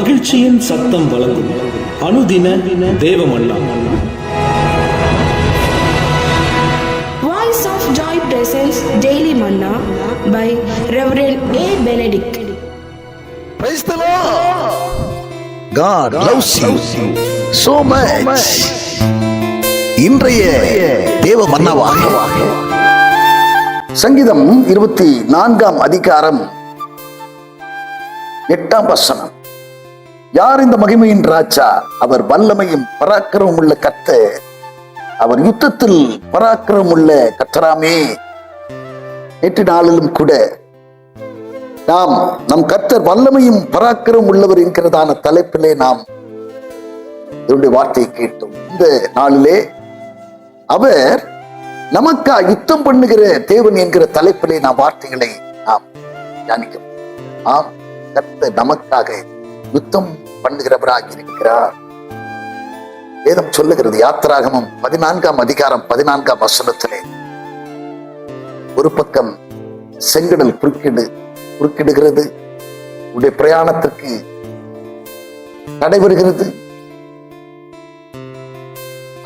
மகிழ்ச்சியின் சத்தம் வழங்கும் அனுதின தேவமல்லா Voice of Joy presents Daily Manna by Reverend A. Benedict. Praise the Lord. God loves you so much. இன்றைய தேவ மன்னவாக சங்கீதம் இருபத்தி நான்காம் அதிகாரம் எட்டாம் வசனம் யார் இந்த மகிமையின் ராஜா? அவர் வல்லமையும் பராக்கிரமும் உள்ள கத்த அவர் யுத்தத்தில் பராக்கிரமம் உள்ள கத்தராமே நேற்று நாளிலும் கூட நாம் நம் கர்த்தர் வல்லமையும் பராக்கிரம் உள்ளவர் என்கிறதான தலைப்பிலே நாம் இவருடைய வார்த்தையை கேட்டோம். இந்த நாளிலே அவர் நமக்கா யுத்தம் பண்ணுகிற தேவன் என்கிற தலைப்பிலே நாம் வார்த்தைகளை நாம் தியானிக்க ஆம் கர்த்தர் நமக்காக யுத்தம் பண்ணுகிறவராக இருக்கிறார் வேதம் சொல்லுகிறது யாத்திராகமும் பதினான்காம் அதிகாரம் பதினான்காம் வசனத்திலே. ஒரு பக்கம் செங்கடல் குறுக்கிடு குறுக்கிடுகிறது. உடைய பிரயாணத்திற்கு நடைபெறுகிறது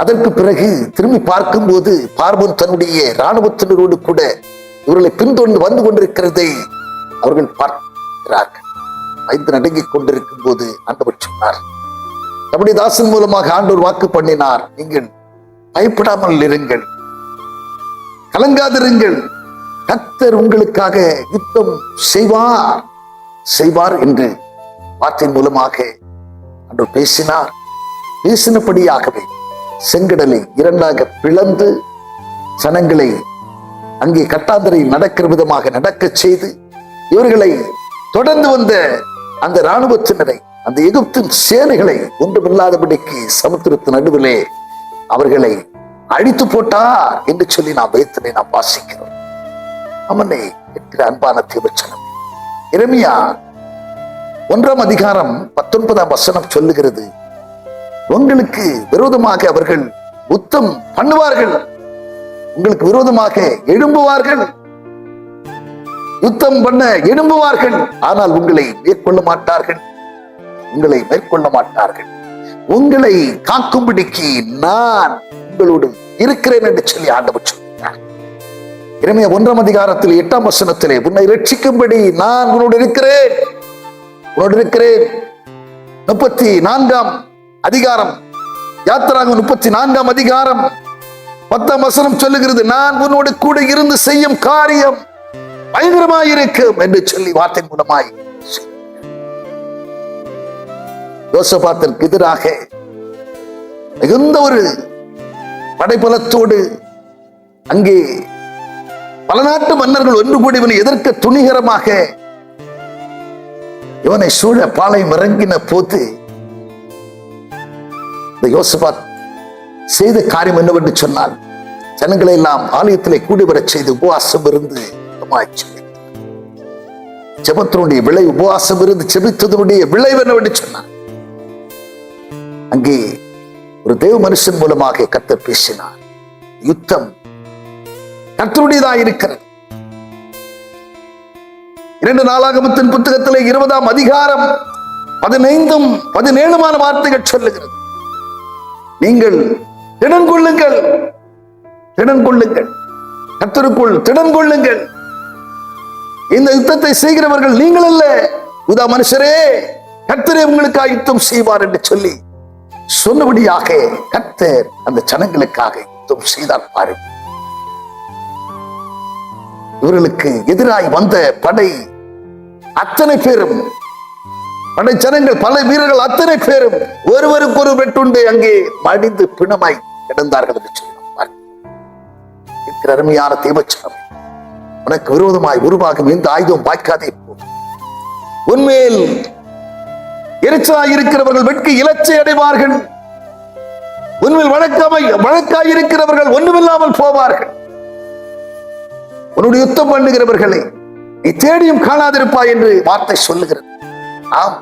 அதற்கு பிறகு திரும்பி பார்க்கும்போது பார்வன் தன்னுடைய இராணுவத்தினரோடு கூட இவர்களை பின்தொடர்ந்து வந்து கொண்டிருக்கிறதை அவர்கள் பார்க்கிறார்கள். பயந்து நடுங்கிக் கொண்டிருக்கும் போது ஆண்டவர் சொன்னார் நம்முடைய தாசன் மூலமாக ஆண்டோர் வாக்கு பண்ணினார். நீங்கள் பயப்படாமல் இருங்கள். கலங்காதிருங்கள். கத்தர் உங்களுக்காக யுத்தம் செய்வார். செய்வார் என்று வார்த்தை மூலமாக அன்று பேசினார். பேசினபடியாகவே செங்கடலை இரண்டாக பிளந்து சனங்களை அங்கே கட்டாந்தரை நடக்கிற விதமாக நடக்கச் செய்து இவர்களை தொடர்ந்து வந்த அந்த இராணுவத்தினரை அந்த எகிப்தின் சேனைகளை ஒன்றுமில்லாதபடிக்கு சமுத்திரத்து நடுவிலே அவர்களை அழித்து போட்டா என்று சொல்லி நான் வைத்தனை நான் வாசிக்கிறோம். அவனை என்கிற அன்பான தீவச்சனம் இரமியா ஒன்றாம் அதிகாரம் பத்தொன்பதாம் வசனம் சொல்லுகிறது உங்களுக்கு விரோதமாக அவர்கள் யுத்தம் பண்ணுவார்கள். உங்களுக்கு விரோதமாக எழும்புவார்கள். யுத்தம் பண்ண எழும்புவார்கள் ஆனால் உங்களை மேற்கொள்ள மாட்டார்கள். உங்களை மேற்கொள்ள மாட்டார்கள். உங்களை காக்கும்படிக்கு நான் உங்களோடு இருக்கிறேன் என்று சொல்லி ஆண்டவர் சொல்கிறார். இனிமே ஒன்றாம் அதிகாரத்தில் எட்டாம் வசனத்திலே உன்னை ரட்சிக்கும்படி நான் உன்னோடு இருக்கிறேன். உன்னோடு இருக்கிறேன். முப்பத்தி நான்காம் அதிகாரம். யாத்திராங்க முப்பத்தி நான்காம் அதிகாரம். பத்தாம் வசனம் சொல்லுகிறது நான் உன்னோடு கூட இருந்து செய்யும் காரியம் பயங்கரமாயிருக்கும் என்று சொல்லி வார்த்தை மூலமாய். யோசபாத்திற்கு எதிராக மிகுந்த ஒரு படைபலத்தோடு அங்கே பல நாட்டு மன்னர்கள் ஒன்று கூடி இவனை எதிர்க்க துணிகரமாக இவனை சூழ பாளையம் இறங்கின போது இந்த யோசபாத் செய்த காரியம் என்னவென்று சொன்னால் ஜனங்களை எல்லாம் ஆலயத்திலே கூடி வரச் செய்து உபவாசம் இருந்து ஜெபத்தினுடைய விளை உபவாசம் இருந்து செபித்ததனுடைய விளைவு என்ன சொன்னார். அங்கே ஒரு தேவ மனுஷன் மூலமாக கத்தர் பேசினார். யுத்தம் கர்த்தருடையதாக இருக்கிறது. இரண்டு நாளாகமத்தின் புத்தகத்தில் இருபதாம் அதிகாரம் பதினைந்தும் பதினேழுமான வார்த்தைகள் சொல்லுகிறது. நீங்கள் திடன் கொள்ளுங்கள் திடன் கொள்ளுங்கள் கத்தருக்குள் திடன் கொள்ளுங்கள் இந்த யுத்தத்தை செய்கிறவர்கள் நீங்கள் அல்ல. உதா மனுஷரே கர்த்தரே உங்களுக்காக யுத்தம் செய்வார் என்று சொல்லி சொன்னபடியாக கர்த்தர் அந்த ஜனங்களுக்காக யுத்தம் செய்தார் பாருங்கள் இவர்களுக்கு எதிராய் வந்த படை அத்தனை பேரும் படை ஜனங்கள் பல வீரர்கள் அத்தனை பேரும் ஒருவருக்கு ஒரு வெட்டுண்டு அங்கே மடிந்து பிணமாய் கிடந்தார்கள் என்று சொல்லலாம் இருக்கிற அருமையான தீபச்சனம் உனக்கு விரோதமாய் உருவாகும் எந்த ஆயுதம் பாய்க்காதே போ உன்மேல் எரிச்சலாய் இருக்கிறவர்கள் வெட்கி இலச்சை அடைவார்கள். உன்மேல் வழக்கமாய் வழக்காய் இருக்கிறவர்கள் ஒன்றுமில்லாமல் போவார்கள். உன்னுடைய யுத்தம் பண்ணுகிறவர்களை நீ தேடியும் காணாதிருப்பாய் என்று வார்த்தை சொல்லுகிறது. ஆம்.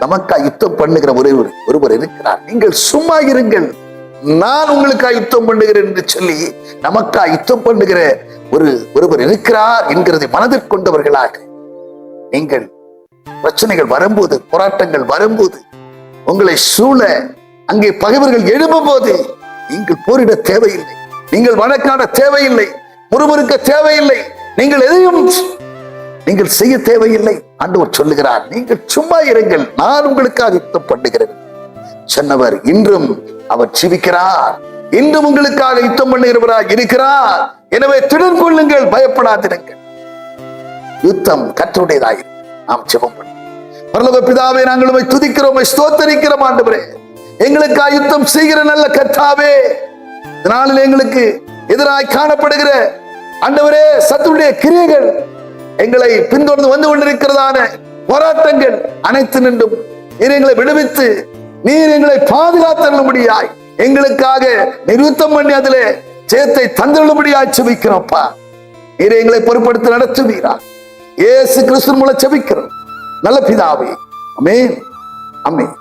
நமக்காய் யுத்தம் பண்ணுகிற ஒரே ஒருவர் இருக்கிறார். நீங்கள் சும்மா இருங்கள். நான் உங்களுக்காக யுத்தம் பண்ணுகிறேன் என்று சொல்லி நமக்கா யுத்தம் பண்ணுகிற ஒரு ஒருவர் இருக்கிறார் என்கிறதை மனதில் கொண்டவர்களாக நீங்கள் பிரச்சனைகள் வரும்போது போராட்டங்கள் வரும்போது உங்களை சூழ அங்கே பகைவர்கள் எழும்பும் போது நீங்கள் போரிட தேவையில்லை. நீங்கள் வழக்காட தேவையில்லை. முறுமுறுக்க தேவையில்லை. நீங்கள் எதையும் நீங்கள் செய்ய தேவையில்லை. ஆண்டவர் சொல்லுகிறார் நீங்கள் சும்மா இருங்கள். நான் உங்களுக்காக யுத்தம் பண்ணுகிறேன். சொன்னவர் இன்றும் அவர் ஜீவிக்கிறார். இன்றும் உங்களுக்காக யுத்தம் பண்ணுகிறவராக இருக்கிறார். எனவே திடன் கொள்ளுங்கள் பயப்படாதிருங்கள். யுத்தம் கற்றுடையதாக நாம் ஜெபம் பண்ணும் பரலோக பிதாவே நாங்கள் உமை துதிக்கிறோம் ஸ்தோத்தரிக்கிறோம் ஆண்டவரே. எங்களுக்கு யுத்தம் செய்கிற நல்ல கர்த்தாவே. இந்த எங்களுக்கு எதிராய் காணப்படுகிற ஆண்டவரே சத்துடைய கிரியைகள் எங்களை பின்தொடர்ந்து வந்து கொண்டிருக்கிறதான போராட்டங்கள் அனைத்து நின்றும். நீர் எங்களை விடுவித்து நீர் எங்களை பாதுகாத்தள்ளும்படியாய் எங்களுக்காக நிறுத்தம் பண்ணி அதிலே ஜெயத்தை தந்தள்ளும்படியாய் செபிக்கிறோம்ப்பா நீர் எங்களை பொறுப்படுத்தி நடத்துவீரா. ஏசு கிறிஸ்து மூலம் செபிக்கிறோம். நல்ல பிதாவே. அமேன் அமேன்